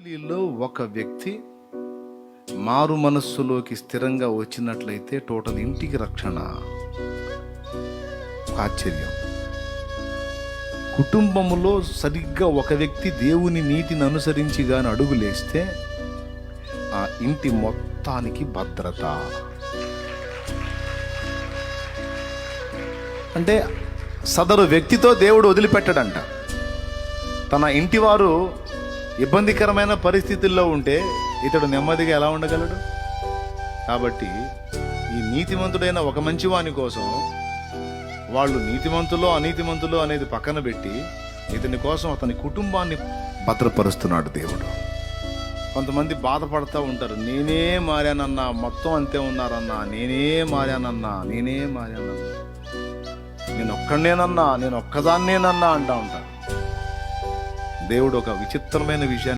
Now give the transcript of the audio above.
ఫ్యామిలీలో ఒక వ్యక్తి మారు మనస్సులోకి స్థిరంగా వచ్చినట్లయితే టోటల్ ఇంటికి రక్షణ. ఆశ్చర్యం. కుటుంబంలో సరిగ్గా ఒక వ్యక్తి దేవుని నీతిని అనుసరించి గాని అడుగులేస్తే ఆ ఇంటి మొత్తానికి భద్రత. అంటే సదరు వ్యక్తితో దేవుడు వదిలిపెట్టడంట. తన ఇంటివారు ఇబ్బందికరమైన పరిస్థితుల్లో ఉంటే ఇతడు నెమ్మదిగా ఎలా ఉండగలడు? కాబట్టి ఈ నీతిమంతుడైన ఒక మంచివాని కోసం వాళ్ళు నీతిమంతులో అనీతిమంతులో అనేది పక్కన పెట్టి ఇతని కోసం అతని కుటుంబాన్ని భద్రపరుస్తున్నాడు దేవుడు. కొంతమంది బాధపడుతూ ఉంటారు. నేనే మారానన్నా మొత్తం అంతే ఉన్నారన్నా నేనే మారానన్నా నేనే మారానన్నా. నేను ఒక్కడనేనన్నా నేను ఒక్కదాన్నేనన్నా అంటా ఉంటాను దేవుడు ఒక విచిత్రమైన విషయాన్ని